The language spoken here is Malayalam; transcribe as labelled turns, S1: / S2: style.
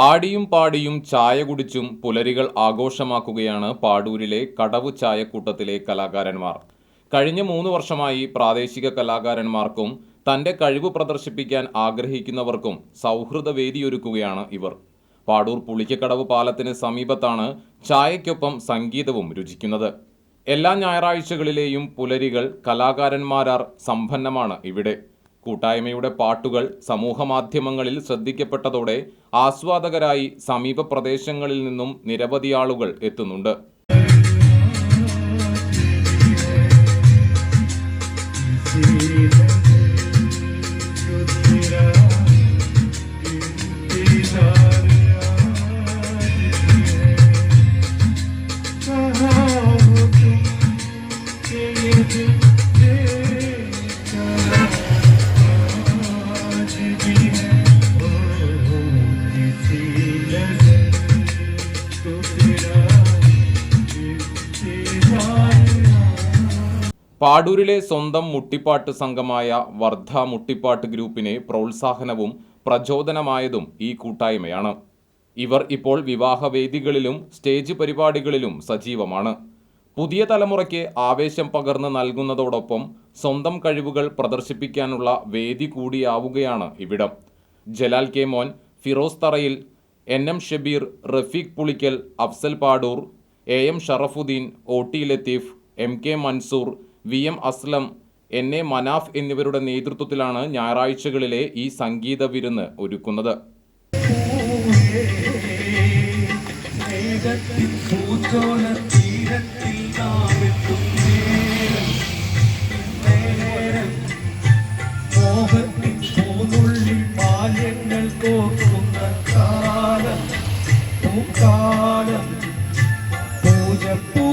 S1: ആടിയും പാടിയും ചായ കുടിച്ചും പുലരികൾ ആഘോഷമാക്കുകയാണ് പാടൂരിലെ കടവ് ചായക്കൂട്ടത്തിലെ കലാകാരന്മാർ. കഴിഞ്ഞ മൂന്ന് വർഷമായി പ്രാദേശിക കലാകാരന്മാർക്കും തന്റെ കഴിവ് പ്രദർശിപ്പിക്കാൻ ആഗ്രഹിക്കുന്നവർക്കും സൗഹൃദ വേദിയൊരുക്കുകയാണ് ഇവർ. പാടൂർ പുളിക്കക്കടവ് പാലത്തിന് സമീപത്താണ് ചായയ്ക്കൊപ്പം സംഗീതവും രുചിക്കുന്നത്. എല്ലാ ഞായറാഴ്ചകളിലെയും പുലരികൾ കലാകാരന്മാരാർ സമ്പന്നമാണ് ഇവിടെ. കൂട്ടായ്മയുടെ പാട്ടുകൾ സമൂഹമാധ്യമങ്ങളിൽ ശ്രദ്ധിക്കപ്പെട്ടതോടെ ആസ്വാദകരായി സമീപ പ്രദേശങ്ങളിൽ നിന്നും നിരവധി ആളുകൾ എത്തുന്നുണ്ട്. പാടൂരിലെ സ്വന്തം മുട്ടിപ്പാട്ട് സംഘമായ വർദ്ധ മുട്ടിപ്പാട്ട് ഗ്രൂപ്പിനെ പ്രോത്സാഹനവും പ്രചോദനമായതും ഈ കൂട്ടായ്മയാണ്. ഇവർ ഇപ്പോൾ വിവാഹവേദികളിലും സ്റ്റേജ് പരിപാടികളിലും സജീവമാണ്. പുതിയ തലമുറയ്ക്ക് ആവേശം പകർന്ന് നൽകുന്നതോടൊപ്പം സ്വന്തം കഴിവുകൾ പ്രദർശിപ്പിക്കാനുള്ള വേദി കൂടിയാവുകയാണ് ഇവിടം. Jalal K Mon Firoz Tharayil N M Shabeer Rafeeq Pulikkal Afsal Padur A M Sharafuddeen O T Latheef M K Mansoor V M Aslam N A Manaf എന്നിവരുടെ നേതൃത്വത്തിലാണ് ഞായറാഴ്ചകളിലെ ഈ സംഗീത വിരുന്ന് ഒരുക്കുന്നത്.
S2: പൂജപ്പൂ